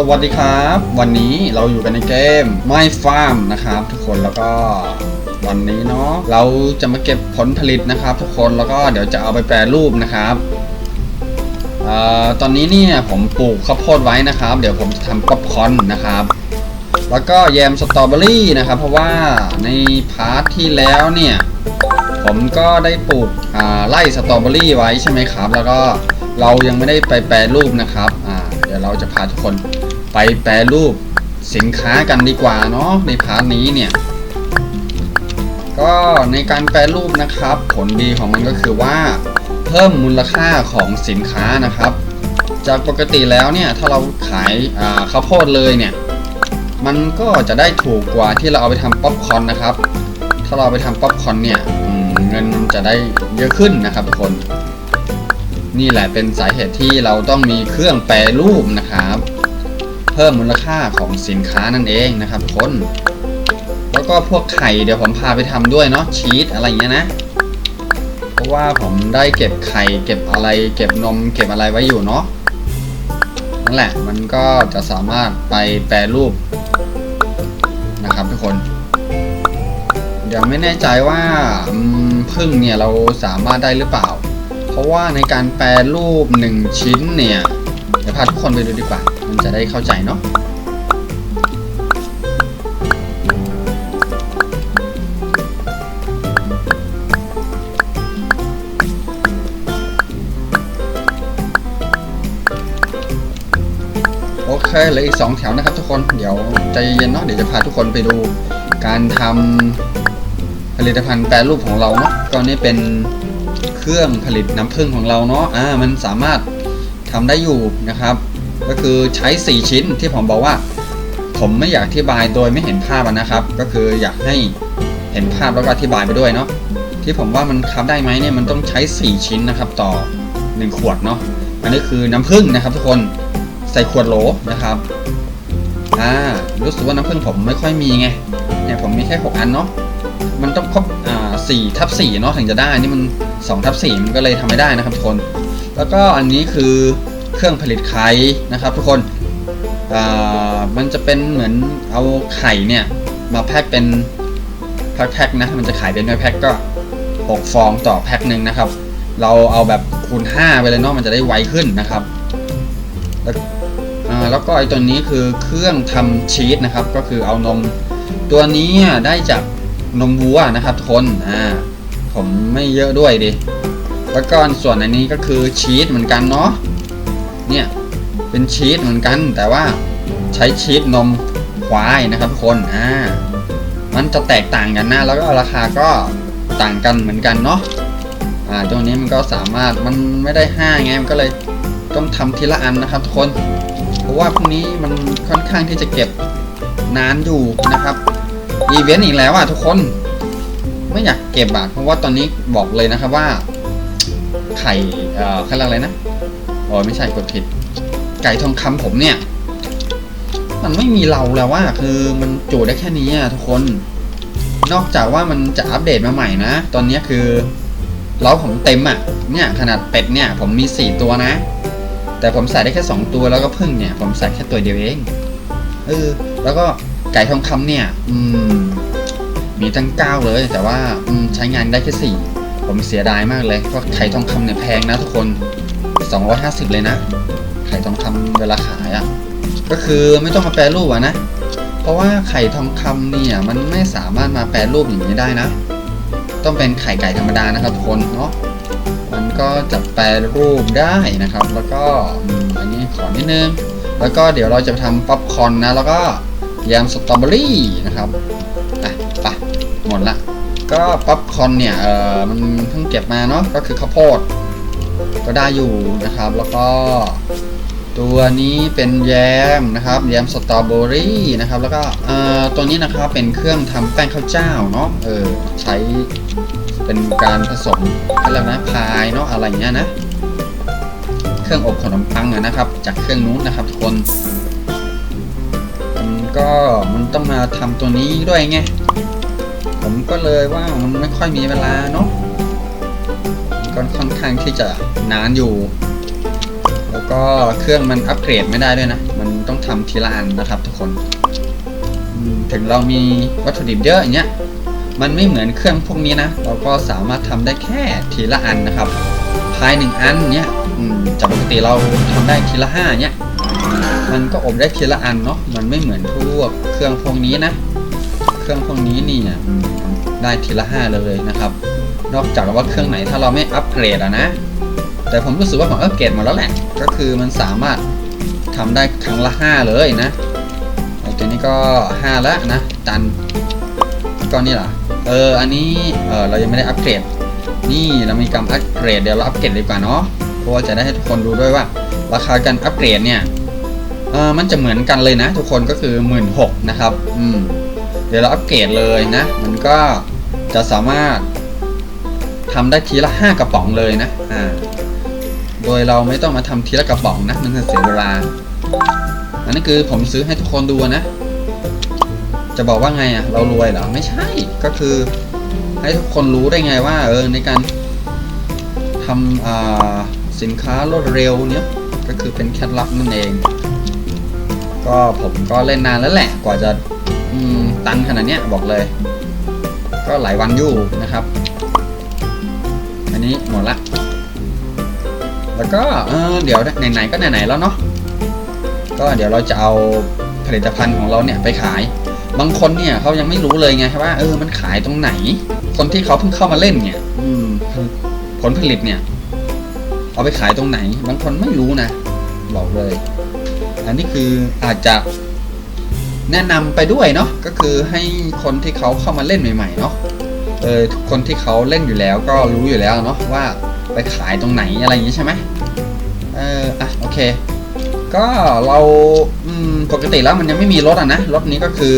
สวัสดีครับ วันนี้เราอยู่กันในเกม My Farm นะครับทุกคนแล้วก็วันนี้เนาะเราจะมาเก็บผลผลิตนะครับ ทุกคนแล้วก็เดี๋ยวจะเอาไปแปรรูปนะครับเอ่อตอนนี้เนี่ยผมปลูกข้าวโพดไว้นะครับ เดี๋ยวผมจะทำป๊อปคอร์นนะครับ แล้วก็แยมสตรอเบอรี่นะครับ เพราะว่าในพาร์ทที่แล้วเนี่ยผมก็ได้ปลูกอ่าไร่สตรอเบอรี่ไว้ใช่ไหมครับ แล้วก็เรายังไม่ได้ไปแปรรูปนะครับอ่าเดี๋ยวเราจะพาทุกคน ไปแปรรูปสินค้ากันดีกว่าเนาะในพาร์ทนี้เนี่ย ก็ในการแปรรูปนะครับ ผลดีของมันก็คือว่า เพิ่มมูลค่าของสินค้านะครับ จากปกติแล้วเนี่ยถ้าเราขายข้าวโพดเลยเนี่ย มันก็จะได้ถูกกว่าที่เราเอาไปทำป๊อปคอนนะครับ ถ้าเราไปทำป๊อปคอนเนี่ยเงินจะได้เยอะขึ้นนะครับทุกคนนี่แหละเป็นสาเหตุที่เราต้องมีเครื่องแปรรูปนะครับ พิ่มมูลค่าของสินค้านั่นเองนะครับทุกคน แล้วก็พวกไข่เดี๋ยวผมพาไปทำด้วยเนาะชีสอะไรอย่างเงี้ยนะ เพราะว่าผมได้เก็บไข่เก็บอะไร เก็บนม เก็บอะไรไว้อยู่เนาะนั่นแหละมันก็จะสามารถไปแปรรูปนะครับทุกคนเดี๋ยังไม่แน่ใจว่าพึ่งเนี่ยเราสามารถได้หรือเปล่า เพราะว่าในการแปรรูปหนึ่งชิ้นเนี่ยเดี๋ยวพาทุกคนไปดูดีกว่า จะได้เข้าใจเนาะโอเคเหลืออีกสองแถวนะครับทุกคนเดี๋ยวใจเย็นเนาะเดี๋ยวจะพาทุกคนไปดูการทำผลิตภัณฑ์แปรรูปของเราเนาะก็นี่เป็นเครื่องผลิตน้ำผึ้งของเราเนาะอ่ามันสามารถทำได้อยู่นะครับ ก็คือใช้ 4 ชิ้นที่ผมบอกว่า ผมไม่อยากอธิบายโดยไม่เห็นภาพนะครับ ก็คืออยากให้เห็นภาพแล้วก็อธิบายไปด้วยเนาะที่ผมว่ามันทำได้ไหมเนี่ยมันต้องใช้ 4 ชิ้นนะครับต่อ 1 ขวดเนาะอันนี้คือน้ำผึ้งนะครับ ทุกคนใส่ขวดโหลนะครับอ่ารู้สึกว่าน้ำผึ้งผมไม่ค่อยมีไงเนี่ยผมมีแค่ 6 อันเนาะมันต้องครบอ่าสี่ทับสี่เนาะถึงจะได้นี่มัน2ทับสี่มันก็เลยทำไม่ได้นะครับทุกคน แล้วก็อันนี้คือ เครื่องผลิตไข่นะครับ ทุกคนมันจะเป็นเหมือนเอาไข่เนี่ยมาแพ็คเป็นแพ็คๆนะมันจะขายเป็นแพ็คก็6ฟองต่อแพ็คหนึ่งนะครับ เราเอาแบบคูณ 5 ไปเลยเนาะมันจะได้ไวขึ้นนะครับอ่าแล้วก็ไอตัวนี้คือเครื่องทำชีสนะครับ ก็คือเอานมตัวนี้อะได้จากนมวัวนะครับทุกคนอ่าผมไม่เยอะด้วยดิแล้วก็ส่วนอันนี้ก็คือชีสเหมือนกันเนาะ เนี่ยเป็นชีสเหมือนกัน แต่ว่าใช้ชีสนมควายนะครับทุกคนอ่ามันจะแตกต่างกันนะ แล้วก็ราคาก็ต่างกันเหมือนกันเนาะอ่าตัวนี้มันก็สามารถมันไม่ได้ห้าไงมันก็เลยต้องทำทีละอันนะครับทุกคนเพราะว่าพวกนี้มันค่อนข้างที่จะเก็บนานอยู่นะครับอีเวนต์อีกแล้วอะทุกคนไม่อยากเก็บอะเพราะว่าตอนนี้บอกเลยนะครับว่าไข่เอ่อเขาเรียกอะไรนะ อ้ยไม่ใช่กดผิด ไก่ทองคำผมเนี่ย มันไม่มีเราแล้วว่าคือมันจุได้แค่นี้อะทุกคน นอกจากว่ามันจะอัปเดตมาใหม่นะ ตอนนี้คือเล้าผมเต็มอะ เนี่ยขนาดเป็ดเนี่ย ผมมีสี่ตัวนะ แต่ผมใส่ได้แค่ 2 ตัวแล้วก็พึ่งเนี่ย ผมใส่แค่ตัวเดียวเอง เออ แล้วก็ไก่ทองคำเนี่ย อืม มีตั้งเก้าเลย แต่ว่า อืม ใช้งานได้แค่สี่ผมเสียดายมากเลยเพราะไข่ทองคำเนี่ยแพงนะทุกคน 250 เลยนะไข่ทองคำเวลาขายอะ่ะก็คือไม่ต้องมาแปรรูปอะนะ เพราะว่าไข่ทองคำเนี่ยมันไม่สามารถมาแปรรูปอย่างนี้ได้นะ ต้องเป็นไข่ไก่ธรรมดานะครับทุกคนเนาะมันก็จะแปรรูปได้นะครับ แล้วก็อันนี้ขอนิดนึงแล้วก็เดี๋ยวเราจะทำป๊อปคอร์นนะ แล้วก็ยมสตรอเบอรี่นะครับอะไปหมดละ ก็ป๊อปคอร์นเนี่ยเออมันเพิ่งเก็บมาเนาะก็คือข้าวโพด ก็ได้อยู่นะครับ แล้วก็ตัวนี้เป็นแยมนะครับแยมสตรอเบอรี่นะครับแล้วก็ตัวนี้นะครับเป็นเครื่องทำแป้งข้าวเจ้าเนาะเออใช้เป็นการผสมอะไรนะพายเนาะอะไรเงี้ยนะ เครื่องอบขนมปังนะครับ จากเครื่องนู้นนะครับทุกคนมันก็มันต้องมาทำตัวนี้ด้วยไงผมก็เลยว่ามันไม่ค่อยมีเวลาเนาะ ก็ค่อนข้างที่จะนานอยู่ แล้วก็เครื่องมันอัปเกรดไม่ได้ด้วยนะ มันต้องทำทีละอันนะครับทุกคนถึงเรามีวัตถุดิบเยอะอย่างเงี้ย มันไม่เหมือนเครื่องพวกนี้นะ เราก็สามารถทำได้แค่ทีละอันนะครับ ภายหนึ่งอันเนี้ยอืมจากปกติเราทำได้ทีละห้าเนี้ย มันก็อบได้ทีละอันเนาะ มันไม่เหมือนพวกเครื่องพวกนี้นะ เครื่องพวกนี้นี่ได้ทีละห้าเลยนะครับ นอกจากว่าเครื่องไหนถ้าเราไม่อัปเกรดอะนะ แต่ผมรู้สึกว่าผมอัปเกรดมาแล้วแหละ ก็คือมันสามารถทำได้ครั้งละห้าเลยนะไอตัวนี้ก็ห้าแล้วนะตันก็นี่ล่ะเอออันนี้เออเรายังไม่ได้อัปเกรด นี่เรามีการอัปเกรดเดี๋ยวเราอัปเกรดดีกว่าเนาะเพราะว่าจะได้ให้ทุกคนดูด้วยว่า ราคาการอัปเกรดเนี่ยเออมันจะเหมือนกันเลยนะ ทุกคนก็คือหมื่นหกนะครับอืมเดี๋ยวเราอัปเกรดเลยนะ มันก็จะสามารถ ทำได้ทีละห้ากระป๋องเลยนะอ่าโดยเราไม่ต้องมาทำทีละกระป๋องนะมันจะเสียเวลาอันนี้คือผมซื้อให้ทุกคนดูนะ จะบอกว่าไงอะ เรารวยเหรอไม่ใช่ก็คือ ให้ทุกคนรู้ได้ไงว่า เออในการทำอ่าสินค้ารวดเร็วเนี่ยก็คือเป็นเคล็ดลับนั่นเอง ก็ผมก็เล่นนานแล้วแหละ กว่าจะตันขนาดเนี้ยบอกเลย ก็หลายวันอยู่นะครับ นี้หมดละ แล้วก็เออเดี๋ยวไหนๆก็ไหนๆแล้วเนาะ ก็เดี๋ยวเราจะเอาผลิตภัณฑ์ของเราเนี่ยไปขาย บางคนเนี่ยเขายังไม่รู้เลยไงว่าเออมันขายตรงไหน คนที่เขาเพิ่งเข้ามาเล่นเนี่ย อืมผลผลิตเนี่ย เอาไปขายตรงไหน บางคนไม่รู้นะบอกเลย อันนี้คืออาจจะแนะนำไปด้วยเนาะก็คือให้คนที่เขาเข้ามาเล่นใหม่ๆเนาะ เออคนที่เขาเล่นอยู่แล้วก็รู้อยู่แล้วเนาะว่าไปขายตรงไหนอะไรอย่างนี้ใช่ไหมเอออะโอเค ก็เราปกติแล้วมันยังไม่มีรถอะนะรถนี้ก็คือ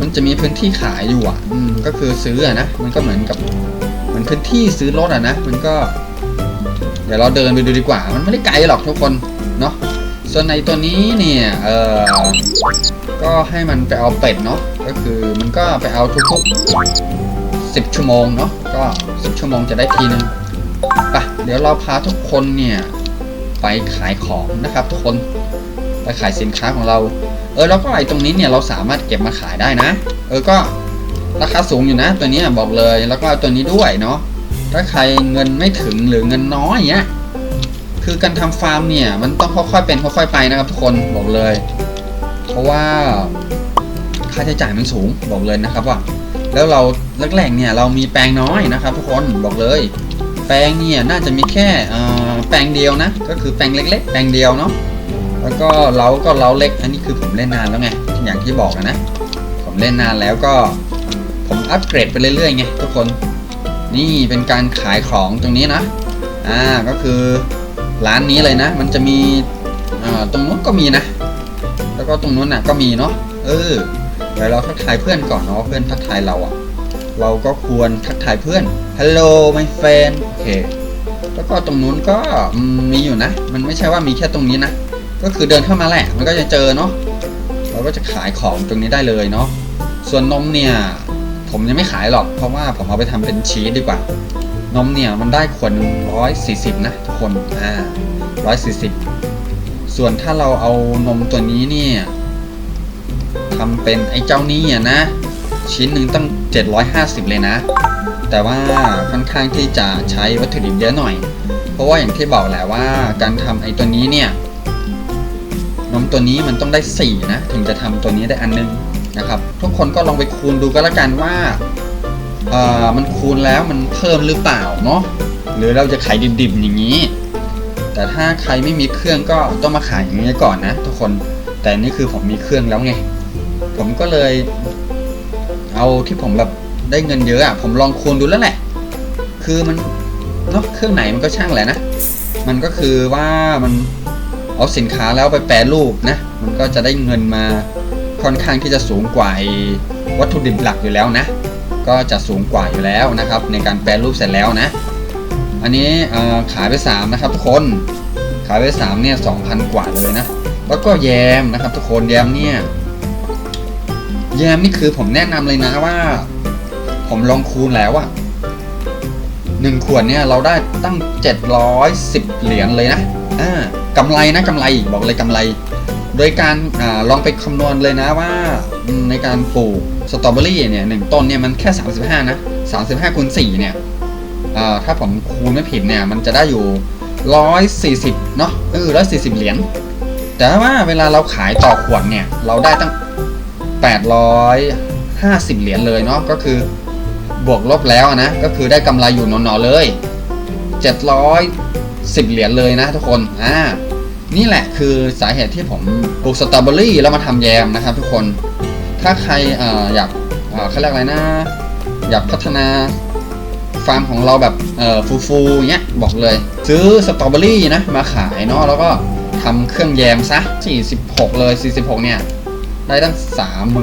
มันจะมีพื้นที่ขายอยู่อะอืมก็คือซื้ออะนะมันก็เหมือนกับเหมือนพื้นที่ซื้อรถอะนะมันก็ เดี๋ยวเราเดินไปดูดีกว่า มันไม่ได้ไกลหรอกทุกคนเนาะส่วนในตัวนี้เนี่ยเออก็ให้มันไปเอาเป็ดเนาะก็คือมันก็ไปเอาทุกๆ 10 ชั่วโมงเนาะก็ 10 ชั่วโมงจะได้ทีนึงปะเดี๋ยวเราพาทุกคนเนี่ยไปขายของนะครับ ทุกคนไปขายสินค้าของเรา เออแล้วก็ไอ้ตรงนี้เนี่ยเราสามารถเก็บมาขายได้นะ เออก็ราคาสูงอยู่นะ ตัวนี้บอกเลยแล้วก็ตัวนี้ด้วยเนาะถ้าใครเงินไม่ถึงหรือเงินน้อยเงี้ยคือการทำฟาร์มเนี่ยมันต้องค่อยๆเป็นค่อยๆไปนะครับ ทุกคนบอกเลย เพราะว่าค่าใช้จ่ายมันสูงบอกเลยนะครับว่า แล้วเรา แรกๆเนี่ยเรามีแปลงน้อยนะครับ ทุกคนบอกเลย แปลงเนี่ยน่าจะมีแค่แปลงเดียวนะ ก็คือแปลงเล็ก ๆ แปลงเดียวเนาะแล้วก็เราก็เราเล็กอันนี้คือผมเล่นนานแล้วไงอย่างที่บอกนะ ผมเล่นนานแล้วก็ผมอัปเกรดไปเรื่อยๆไงทุกคนนี่เป็นการขายของตรงนี้นะอ่าก็คือร้านนี้เลยนะ มันจะมีตรงนู้นก็มีนะ แล้วก็ตรงนู้นน่ะก็มีเนาะเออเดี๋ยวเราทักทายเพื่อนก่อนเนาะเพื่อนทักทายเราอะ เราก็ควรทักทายเพื่อน Hello my friend โอเค แล้วก็ตรงนู้นก็มีอยู่นะ มันไม่ใช่ว่ามีแค่ตรงนี้นะ ก็คือเดินเข้ามาแหละ มันก็จะเจอเนาะ เราก็จะขายของตรงนี้ได้เลยเนาะ ส่วนนมเนี่ย ผมยังไม่ขายหรอก เพราะว่าผมเอาไปทำเป็นชีสดีกว่า นมเนี่ยมันได้ขวดร้อยสี่สิบนะทุกคน อ่าร้อยสี่สิบ ส่วนถ้าเราเอานมตัวนี้เนี่ยทำเป็นไอ้เจ้านี่อะนะ ชิ้นหนึ่งตั้ง 750 เลยนะ แต่ว่าค่อนข้างที่จะใช้วัตถุดิบเยอะหน่อย เพราะว่าอย่างที่บอกแหละว่าการทำไอ้ตัวนี้เนี่ยนมตัวนี้มันต้องได้ 4 นะ ถึงจะทำตัวนี้ได้อันนึงนะครับ ทุกคนก็ลองไปคูณดูก็แล้วกันว่าเอ่อมันคูณแล้วมันเพิ่มหรือเปล่าเนาะหรือเราจะขายดิบๆอย่างนี้ แต่ถ้าใครไม่มีเครื่องก็ต้องมาขายอย่างนี้ก่อนนะ ทุกคนแต่นี่คือผมมีเครื่องแล้วไง ผมก็เลย เอาที่ผมแบบได้เงินเยอะอะผมลองคูณดูแล้วแหละ คือมันเนาะเครื่องไหนมันก็ช่างแหละนะ มันก็คือว่ามันเอาสินค้าแล้วไปแปรรูปนะ มันก็จะได้เงินมาค่อนข้างที่จะสูงกว่าวัตถุดิบหลักอยู่แล้วนะ ก็จะสูงกว่าอยู่แล้วนะครับ ในการแปรรูปเสร็จแล้วนะ อันนี้ขายไป 3 นะครับทุกคน ขายไป3เนี่ย2,000 กว่าเลยนะ แล้วก็แยมนะครับทุกคนแยมเนี่ย แยมนี่คือผมแนะนำเลยนะว่า ผมลองคูณแล้วอะหนึ่งขวดเนี่ยเราได้ตั้ง 710 เหรียญเลยนะอ่ากำไรนะกำไรบอกเลยกำไร โดยการอาลองไปคำนวณเลยนะว่าอืมในการปลูกสตรอเบอรี่เนี่ยหนึ่งต้นเนี่ยมันแค่ 35 นะ 35คูณ4เนี่ยอ่าถ้าผมคูณไม่ผิดเนี่ยมันจะได้อยู่ 140 เนาะเออ140 เหรียญแต่ว่าเวลาเราขายต่อขวดเนี่ยเราได้ตั้ง 850 เหรียญเลยเนาะก็คือบวกลบแล้วนะก็คือได้กำไรอยู่นอนๆเลย 710 เหรียญเลยนะทุกคนอ่านี่แหละคือสาเหตุที่ผมปลูกสตรอเบอรี่แล้วมาทำแยมนะครับทุกคนถ้าใครออยากเอ่อเขาเรียกอะไรนะ อยากพัฒนาฟาร์มของเราแบบฟูๆเงี้ยบอกเลย ซื้อสตรอเบอรี่นะมาขายเนาะแล้วก็ทำเครื่องแยมซะ 46 เลย 46 เนี่ย ได้ตั้ง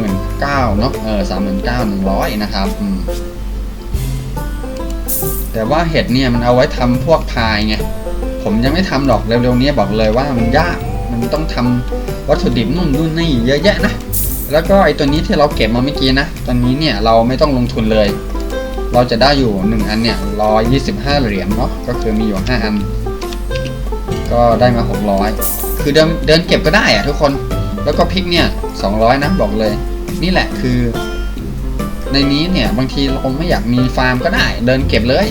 39,000เนาะเออ39,100นะครับแต่ว่าเห็ดเนี่ยมันเอาไว้ทำพวกพายไงผมยังไม่ทำหรอกเร็วๆนี้บอกเลยว่ามันยากมันต้องทำวัตถุดิบนู่นนู่นนี่เยอะแยะนะแล้วก็ไอตัวนี้ที่เราเก็บมาเมื่อกี้นะตอนนี้เนี่ยเราไม่ต้องลงทุนเลย เราจะได้อยู่ 1 อันเนี่ยร้อยยี่สิบห้าเหรียญเนาะก็คือมีอยู่ 5 อัน ก็ได้มา 600 คือเดินเดินเก็บก็ได้อะทุกคน แล้วก็พริกเนี่ย200นะบอกเลย นี่แหละคือ ในนี้เนี่ยบางทีเราไม่อยากมีฟาร์มก็ได้ เดินเก็บเลย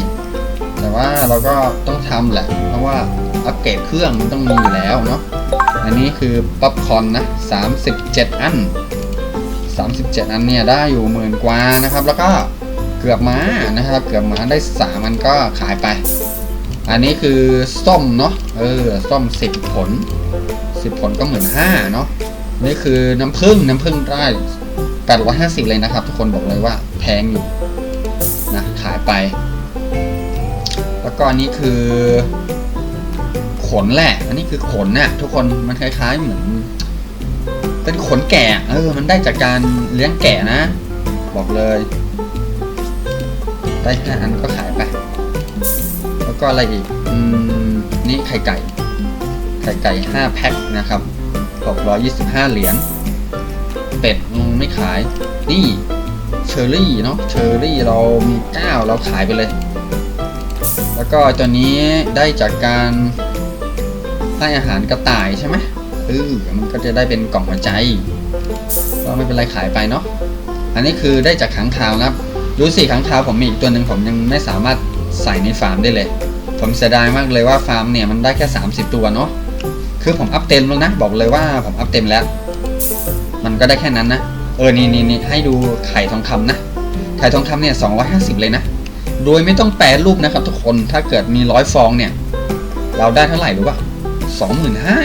แต่ว่าเราก็ต้องทำแหละ เพราะว่าอัปเกรดเครื่องมันต้องมีอยู่แล้วเนาะอันนี้คือป๊อปคอนนะ 37 อัน 37 อันเนี่ยได้อยู่หมื่นกว่านะครับ แล้วก็เกือบม้านะครับ เกือบม้าได้3มันก็ขายไป อันนี้คือส้มเนาะเออส้ม 10 ผล 10 ผลก็หมื่นห้าเนาะ นี่คือน้ำผึ้งน้ำผึ้งได้850 เลยนะครับ ทุกคนบอกเลยว่าแพงอยู่นะขายไป แล้วก็อันนี้คือ ขนแหละ อันนี้คือขนน่ะทุกคนมันคล้ายๆเหมือน เป็นขนแกะเออ มันได้จากการเลี้ยงแกะนะ บอกเลย ได้ห้าอันก็ขายไป แล้วก็อะไรอีก อืม นี่ไข่ไก่ ไข่ไก่ห้าแพ็คนะครับ หกร้อยยี่สิบห้าเหรียญเป็ดอืมไม่ขาย นี่เชอร์รี่เนาะเชอร์รี่เรามีเก้าเราขายไปเลย แล้วก็ตัวนี้ได้จากการให้อาหารกระต่ายใช่ไหมเออมันก็จะได้เป็นกล่องหัวใจก็ไม่เป็นไรขายไปเนาะอันนี้คือได้จากขังคาวนะครับดูสิขังคาวผมมีอีกตัวหนึ่งผมยังไม่สามารถใส่ในฟาร์มได้เลย ผมเสียดายมากเลยว่าฟาร์มเนี่ยมันได้แค่ 30 ตัวเนาะ คือผมอัพเต็มแล้วนะ บอกเลยว่าผมอัพเต็มแล้ว มันก็ได้แค่นั้นนะ เออ นี่นี่นี่ให้ดูไข่ทองคำนะ ไข่ทองคำเนี่ย250เลยนะ โดยไม่ต้องแปรรูปนะครับ ทุกคน ถ้าเกิดมีร้อยฟองเนี่ย เราได้เท่าไหร่รู้ป่ะสองหมื่นห้า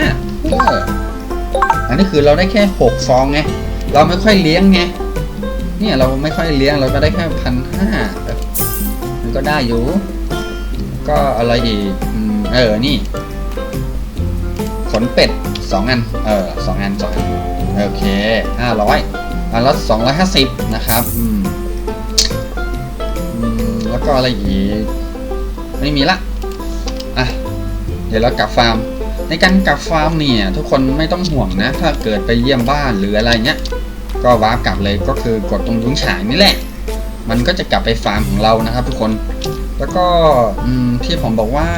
อันนี้คือเราได้แค่หกฟองไง เราไม่ค่อยเลี้ยงไง เนี่ยเราไม่ค่อยเลี้ยงเราก็ได้แค่พันห้ามันก็ได้อยู่ ก็อะไรอีกอืมเออ นี่ นเป็ดสองอัน เออสองอันสองอันโอเคห้าร้อยอันละสองร้อยห้าสิบนะครับอืมแล้วก็อะไรอีก ไม่มีละอะเดี๋ยวเรากลับฟาร์ม ในการกลับฟาร์มเนี่ย ทุกคนไม่ต้องห่วงนะ ถ้าเกิดไปเยี่ยมบ้านหรืออะไรเงี้ย ก็วาร์ปกลับเลยก็คือกดตรงยุ้งฉางนี่แหละ มันก็จะกลับไปฟาร์มของเรานะครับ ทุกคน แล้วก็ที่ผมบอกว่า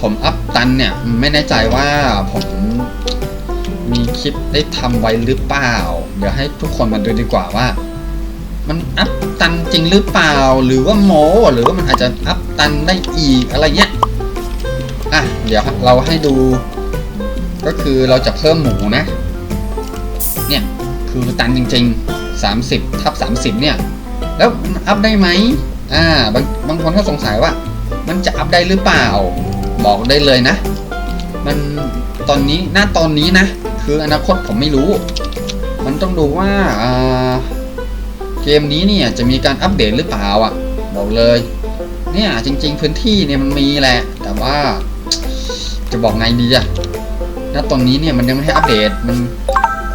ผมอัพตันเนี่ยไม่แน่ใจว่าผมมีคลิปได้ทำไว้หรือเปล่า เดี๋ยวให้ทุกคนมาดูดีกว่าว่า มันอัพตันจริงหรือเปล่า หรือว่าโมหรือว่ามันอาจจะอัพตันได้อีกอะไรเงี้ยอะเดี๋ยวเราให้ดู ก็คือเราจะเพิ่มหมูนะ เนี่ยคือตันจริง ๆ 30ทับ30 เนี่ย แล้วอัพได้ไหมอ่าบางบางคนก็สงสัยว่า มันจะอัพได้หรือเปล่า บอกได้เลยนะ มันตอนนี้หน้าตอนนี้นะ คืออนาคตผมไม่รู้ มันต้องดูว่าเกมนี้เนี่ยจะมีการอัปเดตหรือเปล่าอะ บอกเลย เนี่ยจริง ๆ พื้นที่เนี่ยมันมีแหละ แต่ว่า จะบอกไงดีอะณตอนนี้เนี่ยมันยังไม่ให้อัปเดตมัน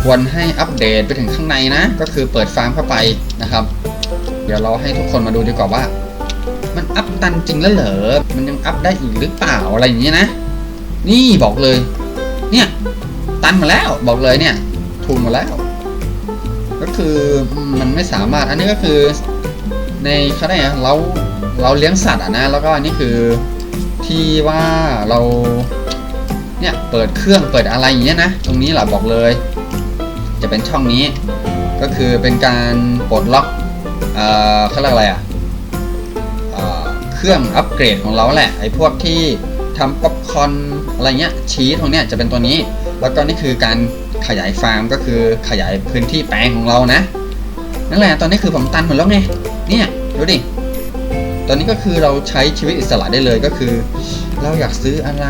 ควรให้อัปเดตไปถึงข้างในนะ ก็คือเปิดฟาร์มเข้าไปนะครับ เดี๋ยวเราให้ทุกคนมาดูดีกว่าว่า มันอัพตันจริงแล้วเหรอ มันยังอัพได้อีกหรือเปล่าอะไรอย่างเงี้ยนะ นี่บอกเลย เนี่ย ตันมาแล้วบอกเลยเนี่ย ทุนมาแล้ว ก็คือมันไม่สามารถ อันนี้ก็คือในเขาได้ไงเราเราเลี้ยงสัตว์อะนะ แล้วก็อันนี้คือที่ว่าเราเนี่ยเปิดเครื่องเปิดอะไรอย่างเงี้ยนะ ตรงนี้แหละบอกเลย จะเป็นช่องนี้ ก็คือเป็นการปลดล็อก เอ่อเขาเรียกอะไรอะเอ่อ เครื่องอัปเกรดของเราแหละไอ้พวกที่ทำป๊อปคอนอะไรเงี้ยชีสพวกเนี้ยจะเป็นตัวนี้ แล้วก็นี่คือการขยายฟาร์มก็คือขยายพื้นที่แปลงของเรานะนั่นแหละตอนนี้คือผมตันหมดแล้วไงเนี่ยดูดิตอนนี้ก็คือเราใช้ชีวิตอิสระได้เลยก็คือ เราอยากซื้ออะไร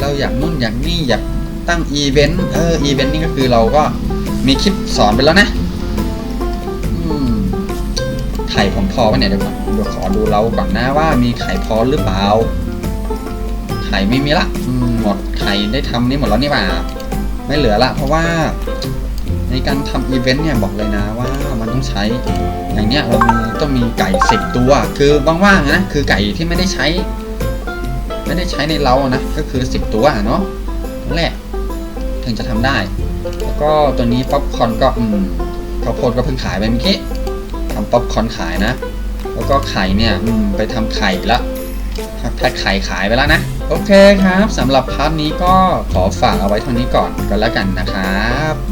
เราอยากนู่นอยากนี่อยากตั้งอีเวนต์เอออีเวนต์นี่ก็คือเราก็มีคลิปสอนไปแล้วนะ ข่ผมพอปะเนี่ยเดี๋ยวก่อนเดี๋ยวขอดูเราก่อนนะว่ามีไข่พอหรือเปล่า ไข่ไม่มีละหมดไข่ได้ทำนี่หมดแล้วนี่หว่าไม่เหลือละ เพราะว่าในการทำอีเวนต์เนี่ยบอกเลยนะว่ามันต้องใช้ อย่างเนี้ยเรามีต้องมีไก่สิบตัว คือว่างๆนะคือไก่ที่ไม่ได้ใช้ ไม่ได้ใช้ในเรานะก็คือสิบตัวเนาะนั่นแหละถึงจะทำได้ แล้วก็ตัวนี้ป๊อปคอนก็อืมข้าวโพดก็เพิ่งขายไปเมื่อกี้ ป๊อปคอนขายนะ แล้วก็ไข่เนี่ยไปทำไข่ละแพ็คไข่ขายไปแล้วนะ โอเคครับสำหรับพาร์ทนี้ก็ขอฝากเอาไว้เท่านี้ก่อนก็แล้วกันนะครับ